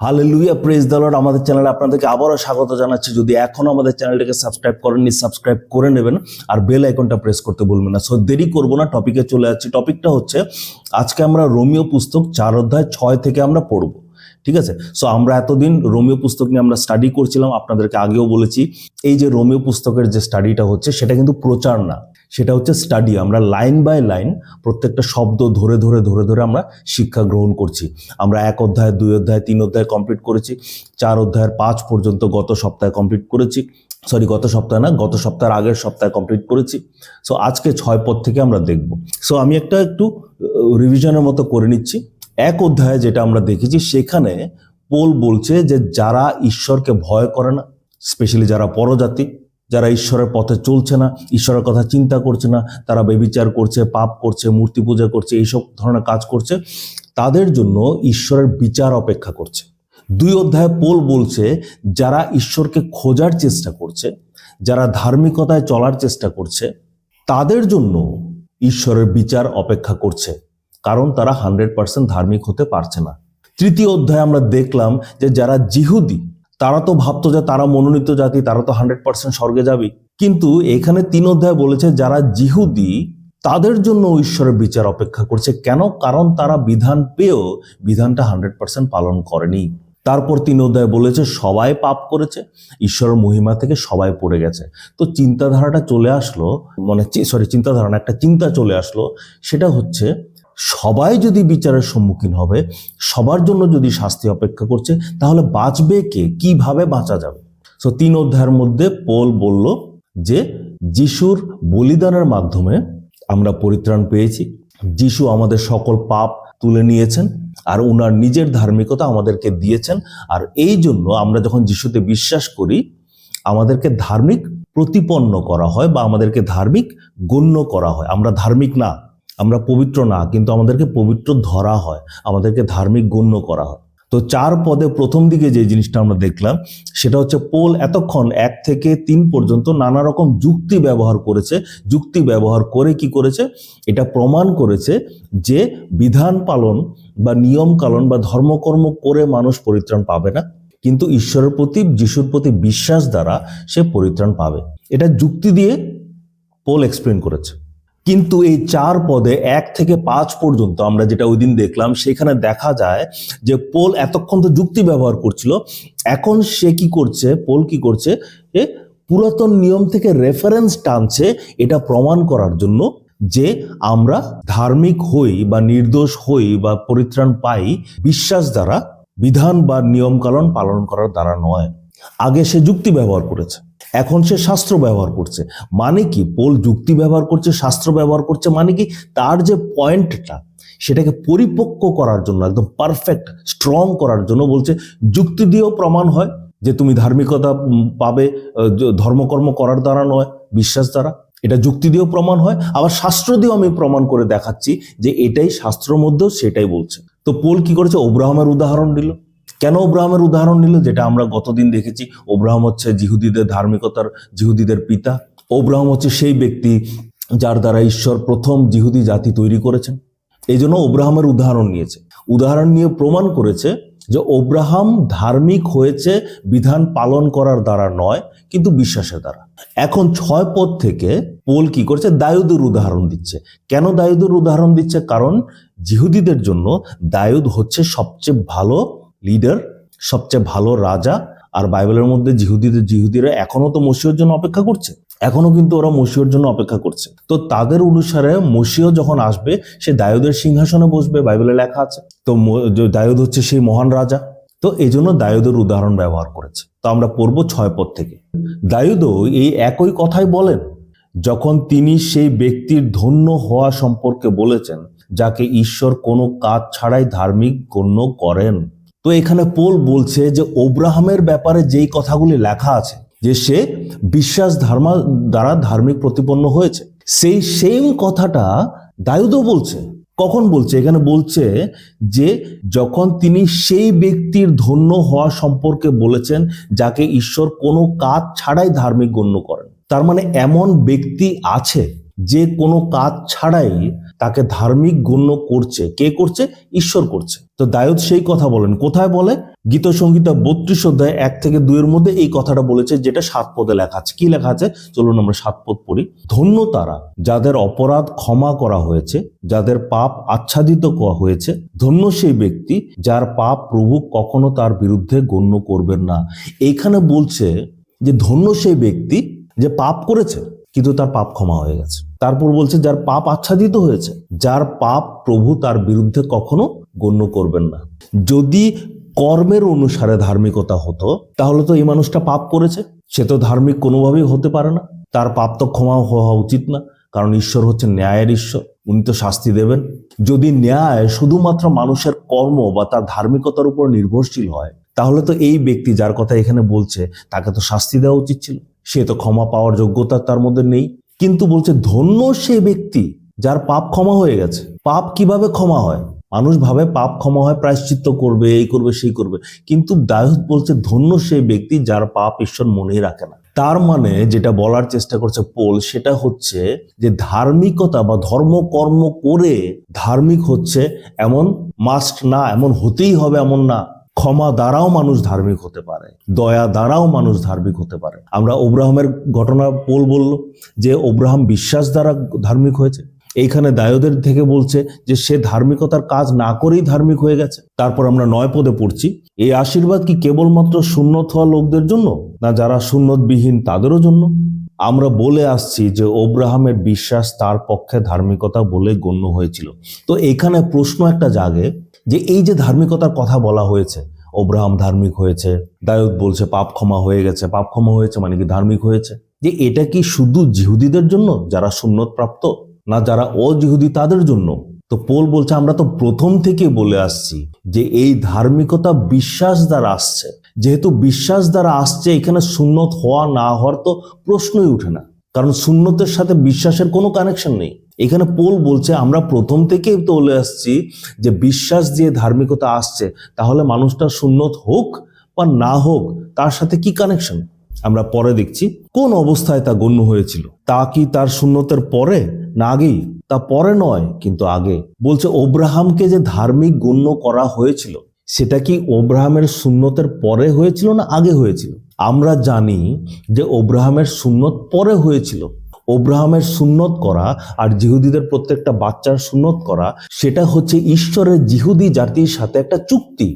Hallelujah press দলর আমাদের চ্যানেলে আপনাদেরকে আবারও স্বাগত জানাচ্ছি। যদি এখনও আমাদের চ্যানেলটাকে সাবস্ক্রাইব করেননি সাবস্ক্রাইব করে নেবেন আর বেল আইকনটা প্রেস করতে বলবেন না। সো দেরি করব না টপিকে চলে যাচ্ছি টপিকটা হচ্ছে, আজকে আমরা রোমিও পুস্তক চার অধ্যায় ছয় থেকে আমরা পড়ব। ঠিক আছে? সো আমরা এতদিন রোমিও পুস্তক নিয়ে আমরা স্টাডি করছিলাম, আপনাদেরকে আগেও বলেছি। এই যে রোমিও পুস্তকের যে স্টাডিটা হচ্ছে, সেটা কিন্তু প্রচার না। সেটা হচ্ছে স্টাডি আমরা লাইন বাই লাইন প্রত্যেকটা শব্দ ধরে ধরে ধরে ধরে আমরা শিক্ষা গ্রহণ করছি। আমরা এক অধ্যায়, দুই অধ্যায়, তিন অধ্যায় কমপ্লিট করেছি। চার অধ্যায়ের পাঁচ পর্যন্ত গত সপ্তাহে কমপ্লিট করেছি। সরি গত সপ্তাহে না, গত সপ্তাহের আগের সপ্তাহে কমপ্লিট করেছি। সো আজকে ছয় পদ থেকে আমরা দেখব। সো আমি একটা একটু রিভিশনের মতো করে নিচ্ছি। এক অধ্যায়ে যেটা আমরা দেখেছি, সেখানে পোল বলছে যে যারা ঈশ্বরকে ভয় করে না স্পেশালি যারা পরজাতি, যারা ঈশ্বরের পথে চলছে না, ঈশ্বরের কথা চিন্তা করছে না, তারা বেবিচার করছে, পাপ করছে, মূর্তি পূজা করছে, এইসব ধরনের কাজ করছে, তাদের জন্য ঈশ্বরের বিচার অপেক্ষা করছে। দুই অধ্যায় পোল বলছে, যারা ঈশ্বরকে খোঁজার চেষ্টা করছে, যারা ধার্মিকতায় চলার চেষ্টা করছে, তাদের জন্য ঈশ্বরের বিচার অপেক্ষা করছে। কারণ তারা হান্ড্রেড পার্সেন্ট ধার্মিক হতে পারছে না। তৃতীয় অধ্যায়ে আমরা দেখলাম যে যারা জিহুদি, তারা তো ভাবতো যে তারা মনোনীত জাতি, তারা তো হান্ড্রেড পার্সেন্ট স্বর্গে যাবে। কিন্তু এখানে তিন অধ্যায় বলেছে, যারা জিহুদি, তাদের জন্য ঈশ্বরের বিচার অপেক্ষা করছে। কেন? কারণ তারা বিধান পেয়েও বিধানটা হান্ড্রেড পার্সেন্ট পালন করেনি। তারপর তিন অধ্যায় বলেছে, সবাই পাপ করেছে, ঈশ্বরের মহিমা থেকে সবাই পড়ে গেছে। তো চিন্তাধারাটা চলে আসলো মানে সরি চিন্তাধারা একটা চিন্তা চলে আসলো, সেটা হচ্ছে সবাই যদি বিচারের সম্মুখীন হবে, সবার জন্য যদি শাস্তি অপেক্ষা করছে, তাহলে বাঁচবে কে? কীভাবে বাঁচা যাবে? সো তিন অধ্যায়ের মধ্যে পোল বলল যে, যিশুর বলিদানের মাধ্যমে আমরা পরিত্রাণ পেয়েছি। যিশু আমাদের সকল পাপ তুলে নিয়েছেন আর ওনার নিজের ধার্মিকতা আমাদেরকে দিয়েছেন। আর এই জন্য আমরা যখন যিশুতে বিশ্বাস করি, আমাদেরকে ধার্মিক প্রতিপন্ন করা হয় বা আমাদেরকে ধার্মিক গণ্য করা হয়। আমরা ধার্মিক না আমরা পবিত্র না, কিন্তু আমাদেরকে পবিত্র ধরা হয়, আমাদেরকে ধার্মিক গণ্য করা হয়। তো চার পদে প্রথম দিকে যে জিনিসটা আমরা দেখলাম, সেটা হচ্ছে পোল এতক্ষণ এক থেকে তিন পর্যন্ত নানা রকম যুক্তি ব্যবহার করেছে। যুক্তি ব্যবহার করে কি করেছে? এটা প্রমাণ করেছে যে বিধান পালন বা নিয়ম পালন বা ধর্মকর্ম করে মানুষ পরিত্রাণ পাবে না, কিন্তু ঈশ্বরের প্রতি, যিশুর প্রতি বিশ্বাস দ্বারা সে পরিত্রাণ পাবে। এটা যুক্তি দিয়ে পোল এক্সপ্লেন করেছে। কিন্তু এই চার পদে এক থেকে পাঁচ পর্যন্ত আমরা যেটা ওই দিন দেখলাম, সেখানে দেখা যায় যে পোল এতক্ষণ তো যুক্তি ব্যবহার করছিল। এখন সে কি করছে, পোল কি করছে? যে পুরাতন নিয়ম থেকে রেফারেন্স টানছে, এটা প্রমাণ করার জন্য যে আমরা ধার্মিক হই বা নির্দোষ হই বা পরিত্রাণ পাই, বিশ্বাস দ্বারা বিধান বা নিয়মকানুন পালন করার দ্বারা নয়। আগে সে যুক্তি ব্যবহার করেছে। এখন সে শাস্ত্র ব্যবহার করছে। মানে কি? পোল যুক্তি ব্যবহার করছে, শাস্ত্র ব্যবহার করছে মানে কি? তার যে পয়েন্টটা, সেটাকে পরিপক্ক করার জন্য, একদম পারফেক্ট স্ট্রং করার জন্য বলছে, যুক্তি দিয়েও প্রমাণ হয় যে তুমি ধার্মিকতা পাবে ধর্মকর্ম করার দ্বারা নয়, বিশ্বাস দ্বারা। এটা যুক্তি দিয়েও প্রমাণ হয়, আবার শাস্ত্র দিয়েও আমি প্রমাণ করে দেখাচ্ছি যে এটাই শাস্ত্র মধ্যেও সেটাই বলছে। তো পোল কি করেছে? ওব্রাহামের উদাহরণ দিল। কেন ওব্রাহামের উদাহরণ নিল? যেটা আমরা গতদিন দেখেছি। ওব্রাহাম হচ্ছে জিহুদিদের ধার্মিকতার জিহুদিদের পিতা। ওব্রাহাম হচ্ছে সেই ব্যক্তি যার দ্বারা ঈশ্বর প্রথম জিহুদি জাতি তৈরি করেছেন। এই জন্য ওব্রাহামের উদাহরণ নিয়েছে। উদাহরণ নিয়ে প্রমাণ করেছে যে ওব্রাহাম ধার্মিক হয়েছে, বিধান পালন করার দ্বারা নয়, কিন্তু বিশ্বাসের দ্বারা। এখন ছয় পদ থেকে পোল কি করছে? দায়ুদের উদাহরণ দিচ্ছে। কেন দায়ুদের উদাহরণ দিচ্ছে? কারণ জিহুদিদের জন্য দায়ুদ হচ্ছে সবচেয়ে ভালো লিডার সবচেয়ে ভালো রাজা আর বাইবেলের মধ্যে জিহুদিদের জিহুদিরা এখনও তো মসিহর জন্য অপেক্ষা করছে। এখনও কিন্তু ওরা মসিহর জন্য অপেক্ষা করছে। তো তাদের অনুসারে মসিহ যখন আসবে, সে দায়ুদের সিংহাসনে বসবে, বাইবেলে লেখা আছে। তো দায়ুদ হচ্ছে সেই মহান রাজা। তো এই জন্য দায়ুদের উদাহরণ ব্যবহার করেছে। তো আমরা পড়ব ছয় পদ থেকে। দায়ুদও এই একই কথাই বলেন। যখন তিনি সেই ব্যক্তির ধন্য হওয়া সম্পর্কে বলেছেন, যাকে ঈশ্বর কোনো কাজ ছাড়াই ধার্মিক গণ্য করেন তো এখানে পোল বলছে যে ওব্রাহামের ব্যাপারে যেই কথাগুলি লেখা আছে, যে সে বিশ্বাস ধর্মা দ্বারা ধার্মিক প্রতিপন্ন হয়েছে, সেই সেম কথাটা দায়ুদও বলছে। কখন বলছে? এখানে বলছে যে যখন তিনি সেই ব্যক্তির ধন্য হওয়া সম্পর্কে বলেছেন, যাকে ঈশ্বর কোনো কাজ ছাড়াই ধার্মিক গণ্য করেন। তার মানে এমন ব্যক্তি আছে যে কোনো কাজ ছাড়াই তাকে ধার্মিক গণ্য করছে। কে করছে? ঈশ্বর করছে। তো দায়ুদ সেই কথা বলেন। কোথায় বলে? গীত সংহিতা বত্রিশ অধ্যায় এক থেকে দুইয়ের মধ্যে এই কথাটা বলেছে, যেটা সাত পদে লেখা আছে। কি লেখা আছে? চলুন আমরা সাত পদ পড়ি। ধন্য তারা যাদের অপরাধ ক্ষমা করা হয়েছে, যাদের পাপ আচ্ছাদিত করা হয়েছে। ধন্য সেই ব্যক্তি যার পাপ প্রভু কখনো তার বিরুদ্ধে গণ্য করবেন না। এইখানে বলছে যে ধন্য সেই ব্যক্তি যে পাপ করেছে। কিন্তু তার পাপ ক্ষমা হয়ে গেছে। তারপর বলছে, যার পাপ আচ্ছাদিত হয়েছে, যার পাপ প্রভু তার বিরুদ্ধে কখনো গণ্য করবেন না। যদি কর্মের অনুসারে ধার্মিকতা হতো, তাহলে তো এই মানুষটা পাপ করেছে। সে তো ধার্মিক কোনোভাবেই হতে পারে না। তার পাপ তো ক্ষমা হওয়া উচিত না, কারণ ঈশ্বর হচ্ছে ন্যায়ের ঈশ্বর, উনি তো শাস্তি দেবেন। যদি ন্যায় শুধুমাত্র মানুষের কর্ম বা তার ধার্মিকতার উপর নির্ভরশীল হয়, তাহলে তো এই ব্যক্তি যার কথা এখানে বলছে, তাকে তো শাস্তি দেওয়া উচিত ছিল। সে তো ক্ষমা পাওয়ার যোগ্যতা তার মধ্যে নেই। কিন্তু বলছে, ধন্য সে ব্যক্তি যার পাপ ক্ষমা হয়ে গেছে। পাপ কীভাবে ক্ষমা হয়? মানুষ ভাবে, পাপ ক্ষমা হয়, প্রায়শ্চিত্ত করবে, এই করবে, সেই করবে। কিন্তু দায়ুদ বলছে, ধন্য সেই ব্যক্তি যার পাপ ঈশ্বর মনেই রাখে না। তার মানে যেটা বলার চেষ্টা করছে পোল, সেটা হচ্ছে যে ধার্মিকতা বা ধর্মকর্ম করে ধার্মিক হচ্ছে এমন মাস্ট না, এমন হতেই হবে এমন না। ক্ষমা দ্বারাও মানুষ ধার্মিক হতে পারে, দয়া দ্বারাও মানুষ ধার্মিক হতে পারে। আমরা ওব্রাহামের ঘটনা পোল বলল যে ওব্রাহাম বিশ্বাস দ্বারা ধার্মিক হয়েছে। এইখানে দায়দের থেকে বলছে যে সে ধার্মিকতার কাজ না করেই ধার্মিক হয়ে গেছে। তারপর আমরা নয় পদে পড়ছি, এই আশীর্বাদ কি কেবলমাত্র শূন্যত হওয়া লোকদের জন্য না যারা সুন্নতবিহীন তাদেরও জন্য? আমরা বলে আসছি যে ওব্রাহামের বিশ্বাস তার পক্ষে ধার্মিকতা বলে গণ্য হয়েছিল। তো এখানে প্রশ্ন একটা জাগে যে এই যে ধার্মিকতার কথা বলা হয়েছে ওব্রাহাম ধার্মিক হয়েছে, দায়ুদ বলছে পাপ ক্ষমা হয়ে গেছে, পাপ ক্ষমা হয়েছে মানে কি ধার্মিক হয়েছে? যে এটা কি শুধু জিহুদিদের জন্য যারা সুন্নত প্রাপ্ত, না যারা অজিহুদি তাদের জন্য? তো পোল বলছে, আমরা তো প্রথম থেকে বলে আসছি যে এই ধার্মিকতা বিশ্বাস দ্বারা আসছে। যেহেতু বিশ্বাস দ্বারা আসছে, এখানে সুন্নত হওয়া না হওয়ার তো প্রশ্নই উঠে না। কারণ সুন্নতের সাথে বিশ্বাসের কোনো কানেকশন নেই। এখানে পোল বলছে, আমরা প্রথম থেকেই তো বলে আসছি যে বিশ্বাস দিয়ে ধার্মিকতা আসছে, তাহলে মানুষটা সুন্নত হোক বা না হোক, তার সাথে কি কানেকশন আমরা পরে দেখছি, কোন অবস্থায় তা গণ্য হয়েছিল? তা কি তার শূন্যতের পরে? না আগেই, তা পরে নয়, কিন্তু আগে। বলছে, ওব্রাহামকে যে ধার্মিক গণ্য করা হয়েছিল, সেটা কি ওব্রাহামের শূন্যতের পরে হয়েছিল না আগে হয়েছিল? আমরা জানি যে ওব্রাহামের শূন্যত পরে হয়েছিল। ওব্রাহামের সুন্নত করা আর জিহুদিদের প্রত্যেকটা বাচ্চার সুন্নত করা, সেটা হচ্ছে ঈশ্বরের জিহুদি জাতির সাথে একটা চুক্তি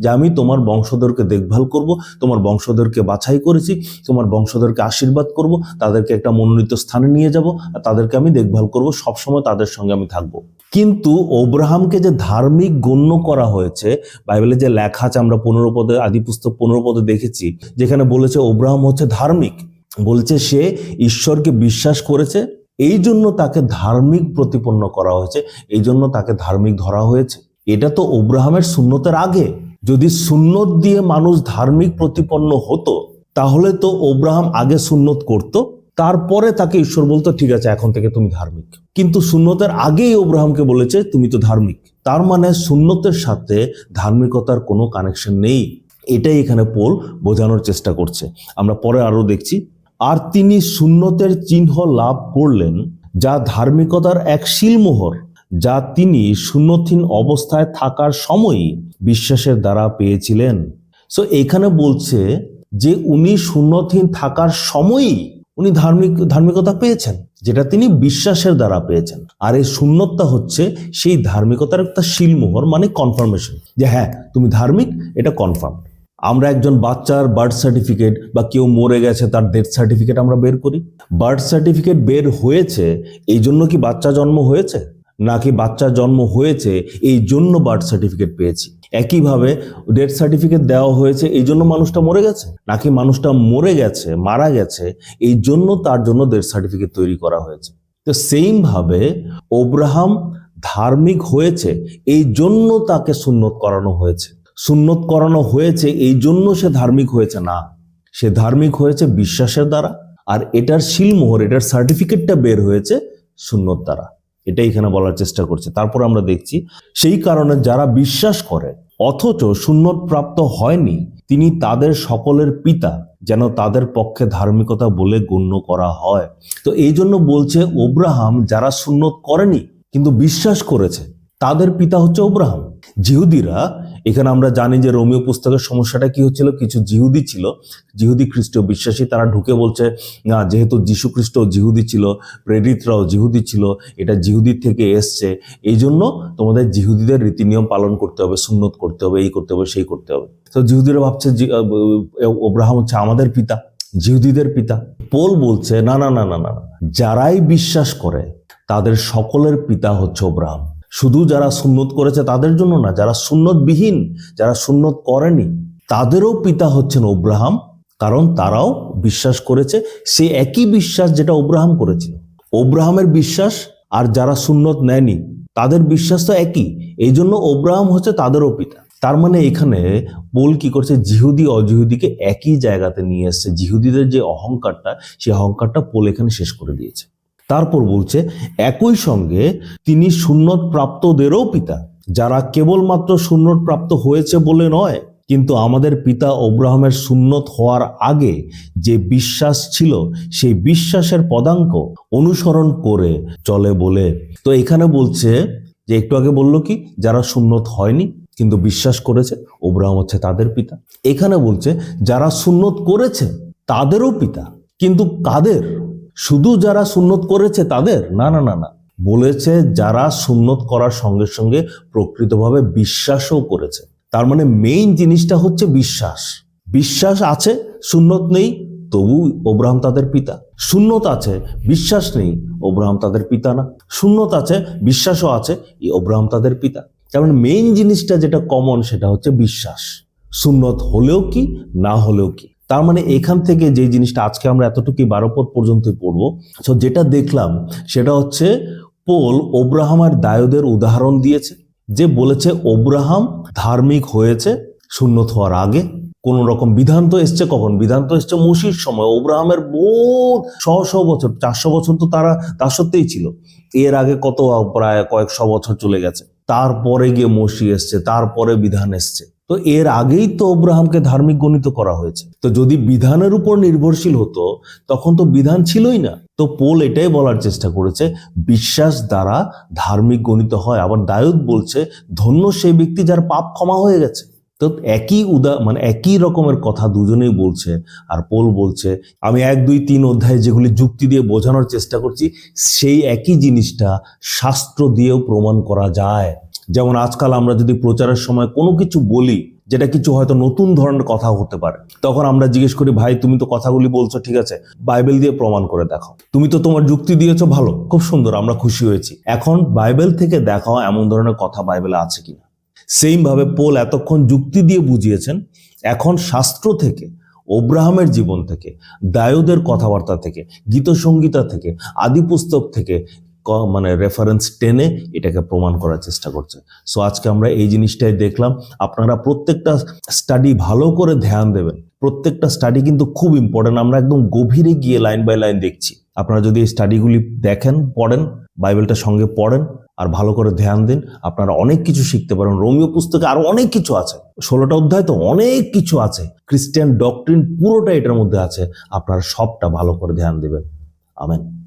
যে আমি তোমার বংশধরকে দেখভাল করব, তোমার বংশধরকে বাছাই করেছি, তোমার বংশধরকে আশীর্বাদ করব, তাদেরকে একটা মনোনীত স্থানে নিয়ে যাব আর তাদেরকে আমি দেখভাল করব, সবসময় তাদের সঙ্গে আমি থাকব। কিন্তু ওব্রাহামকে যে ধার্মিক গণ্য করা হয়েছে, বাইবেলে যে লেখা আছে, আমরা পনেরো পদে, আদি পুস্তক পনেরো পদে দেখেছি, যেখানে বলেছে ওব্রাহাম হচ্ছে ধার্মিক। বলছে সে ঈশ্বরকে বিশ্বাস করেছে এই জন্য তাকে ধার্মিক প্রতিপন্ন করা হয়েছে এই জন্য তাকে ধার্মিক ধরা হয়েছে। এটা তো ওব্রাহামের শূন্যতের আগে। যদি সুন্নত দিয়ে মানুষ ধার্মিক প্রতিপন্ন হতো, তাহলে তো ওব্রাহাম আগে সুন্নত করত, তারপরে তাকে ঈশ্বর বলতো, ঠিক আছে, এখন থেকে তুমি ধার্মিক। কিন্তু সুন্নতের আগেই ওব্রাহামকে বলেছে, তুমি তো ধার্মিক। তার মানে সুন্নতের সাথে ধার্মিকতার কোনো কানেকশন নেই। এটাই এখানে পোল বোঝানোর চেষ্টা করছে। আমরা পরে আরও দেখছি। আর তিনি সুন্নতের চিহ্ন লাভ করলেন, যা ধার্মিকতার এক শিলমোহর, যা তিনি শূন্যথীন অবস্থায় থাকার সময়ই বিশ্বাসের দ্বারা পেয়েছিলেন। সো এখানে বলছে যে উনি শূন্যথীন থাকার সময়ই উনি ধার্মিক, ধার্মিকতা পেয়েছেন, যেটা তিনি বিশ্বাসের দ্বারা পেয়েছেন। আর এই শূন্যতা হচ্ছে সেই ধার্মিকতার একটা শিলমোহর মানে কনফার্মেশন যে হ্যাঁ তুমি ধার্মিক, এটা কনফার্ম আমরা একজন বাচ্চার বার্থ সার্টিফিকেট বা কেউ মরে গেছে তার ডেথ সার্টিফিকেট আমরা বের করি। বার্থ সার্টিফিকেট বের হয়েছে, এই জন্য কি বাচ্চা জন্ম হয়েছে? নাকি বাচ্চা জন্ম হয়েছে, এই জন্য বার্থ সার্টিফিকেট পেয়েছি? একইভাবে ডেথ সার্টিফিকেট দেওয়া হয়েছে, এই জন্য মানুষটা মরে গেছে? নাকি মানুষটা মরে গেছে, মারা গেছে, এই জন্য তার জন্য ডেথ সার্টিফিকেট তৈরি করা হয়েছে? তো সেইমভাবে ওব্রাহাম ধার্মিক হয়েছে, এই জন্য তাকে সুন্নত করানো হয়েছে। সুন্নত করানো হয়েছে, এই জন্য সে ধার্মিক হয়েছে না। সে ধার্মিক হয়েছে বিশ্বাসের দ্বারা, আর এটার শিলমোহর, এটার সার্টিফিকেটটা বের হয়েছে সুন্নত দ্বারা। এটাই এখানে বলার চেষ্টা করছে। তারপর আমরা দেখছি, সেই কারণে যারা বিশ্বাস করে, অথচ সুন্নত প্রাপ্ত হয়নি, তিনি তাদের সকলের পিতা, যেন তাদের পক্ষে ধার্মিকতা বলে গণ্য করা হয়। তো এই জন্য বলছে ওব্রাহাম, যারা সুন্নত করেনি, কিন্তু বিশ্বাস করেছে, তাদের পিতা হচ্ছে ওব্রাহাম। জিহুদিরা এখানে আমরা জানি যে রোমিও পুস্তকের সমস্যাটা কি হচ্ছিল? কিছু জিহুদি ছিল। জিহুদি খ্রিস্টীয় বিশ্বাসী, তারা ঢুকে বলছে, না, যেহেতু যীশু খ্রিস্ট জিহুদি ছিল, প্রেরিতরাও জিহুদি ছিল, এটা জিহুদির থেকে এসছে, এই জন্য তোমাদের জিহুদিদের রীতিনিয়ম পালন করতে হবে, সুন্নত করতে হবে, এই করতে হবে, সেই করতে হবে। তো জিহুদিরা ভাবছে ওব্রাহাম হচ্ছে আমাদের পিতা, জিহুদিদের পিতা। পোল বলছে, না না না না না না। যারাই বিশ্বাস করে, তাদের সকলের পিতা হচ্ছে ওব্রাহাম। শুধু যারা সুন্নত করেছে তাদের জন্য না, যারা সুন্নতবিহীন, যারা সুন্নত করেনি, তাদেরও পিতা হচ্ছেন ওব্রাহাম কারণ তারাও বিশ্বাস করেছে, সে একই বিশ্বাস যেটা ওব্রাহাম করেছিল। ওব্রাহামের বিশ্বাস আর যারা সুন্নত নেয়নি, তাদের বিশ্বাস তো একই। এই জন্য ওব্রাহাম হচ্ছে তাদেরও পিতা। তার মানে এখানে পোল কি করছে, জিহুদি, অজিহুদিকে একই জায়গাতে নিয়ে এসছে। জিহুদিদের যে অহংকারটা, সেই অহংকারটা পোল এখানে শেষ করে দিয়েছে। তারপর বলছে, একই সঙ্গে তিনি সুন্নত প্রাপ্তদেরও পিতা, যারা কেবলমাত্র সুন্নত প্রাপ্ত হয়েছে বলে নয়, কিন্তু আমাদের পিতা ওব্রাহামের সুন্নত হওয়ার আগে যে বিশ্বাস ছিল, সেই বিশ্বাসের পদাঙ্ক অনুসরণ করে চলে বলে। তো এখানে বলছে যে, একটু আগে বলল কি, যারা সুন্নত হয়নি, কিন্তু বিশ্বাস করেছে ওব্রাহাম হচ্ছে তাদের পিতা। এখানে বলছে, যারা সুন্নত করেছে, তাদেরও পিতা, কিন্তু কাদের শুধু যারা সুন্নত করেছে তাদের? না না না না। বলেছে যারা সুন্নত করার সঙ্গে সঙ্গে প্রকৃতভাবে বিশ্বাসও করেছে। তার মানে মেইন জিনিসটা হচ্ছে বিশ্বাস। বিশ্বাস আছে, সুন্নত নেই, তবু ওব্রাহাম তাদের পিতা। সুন্নত আছে, বিশ্বাস নেই, ওব্রাহাম তাদের পিতা না। সুন্নত আছে, বিশ্বাসও আছে ওব্রাহাম তাদের পিতা। মানে মেইন জিনিসটা যেটা কমন সেটা হচ্ছে বিশ্বাস। সুন্নত হলেও কি, না হলেও কি? তার মানে এখান থেকে যে জিনিসটা আজকে আমরা এতটুকু বারো পদ পর্যন্ত পড়ব। সো যেটা দেখলাম, সেটা হচ্ছে পোল ওব্রাহাম আর দায়দের উদাহরণ দিয়েছে, যে বলেছে ওব্রাহাম ধার্মিক হয়েছে শূন্য হওয়ার আগে। কোন রকম বিধান তো এসছে কখন? বিধান তো এসছে মসির সময়। ওব্রাহামের বহু শহ শহ বছর, চারশো বছর তো তারা দাসত্বেই ছিল। এর আগে কত প্রায় কয়েকশো বছর চলে গেছে। তারপরে গিয়ে মসি এসছে, তারপরে বিধান এসছে। তো এর আগেই তো ওব্রাহামকে ধার্মিক গণিত করা হয়েছে। তো যদি বিধানের উপর নির্ভরশীল হতো, তখন তো বিধান ছিলই না। তো পোল এটাই বলার চেষ্টা করেছে, বিশ্বাস দ্বারা ধার্মিক গণিত হয়। আবার দায়ুদ বলছে, ধন্য সেই ব্যক্তি যার পাপ ক্ষমা হয়ে গেছে। তো একই উদা মানে একই রকমের কথা দুজনেই বলছে। আর পোল বলছে, আমি এক, দুই, তিন অধ্যায়ে যেগুলি যুক্তি দিয়ে বোঝানোর চেষ্টা করছি, সেই একই জিনিসটা শাস্ত্র দিয়েও প্রমাণ করা যায়। যেমন আজকাল আমরা যদি প্রচারের সময় কোনো কিছু বলি, যেটা কিছু হয়তো নতুন ধরনের কথা হতে পারে, তখন আমরা জিজ্ঞেস করি, ভাই, তুমি তো কথাগুলি বলছো, ঠিক আছে? বাইবেল দিয়ে প্রমাণ করে দেখো তুমি তো তোমার যুক্তি দিয়েছ, ভালো, খুব সুন্দর, আমরা খুশি হয়েছি। এখন বাইবেল থেকে দেখাও এমন ধরনের কথা বাইবেলে আছে কিনা? সেইম ভাবে পোল এতক্ষণ যুক্তি দিয়ে বুঝিয়েছেন, এখন শাস্ত্র থেকে, ওব্রাহামের জীবন থেকে, দায়ুদের কথাবার্তা থেকে, গীতসংগীতা থেকে আদি পুস্তক থেকে মানে রেফারেন্স টেনে এটাকে প্রমাণ করার চেষ্টা করছে। সো আজকে আমরা এই জিনিসটাই দেখলাম। আপনারা প্রত্যেকটা স্টাডি ভালো করে ধ্যান দেবেন। প্রত্যেকটা স্টাডি কিন্তু খুব ইম্পর্টেন্ট আমরা একদম গভীরে গিয়ে লাইন বাই লাইন দেখছি। আপনারা যদি এই স্টাডিগুলি দেখেন, পড়েন, বাইবেলটা সঙ্গে পড়েন আর ভালো করে ধ্যান দিন, আপনারা অনেক কিছু শিখতে পারেন। রোমিও পুস্তকে আরও অনেক কিছু আছে। ষোলোটা অধ্যায় তো অনেক কিছু আছে। খ্রিস্টান ডকট্রিন পুরোটা এটার মধ্যে আছে। আপনারা সবটা ভালো করে ধ্যান দেবেন। আমেন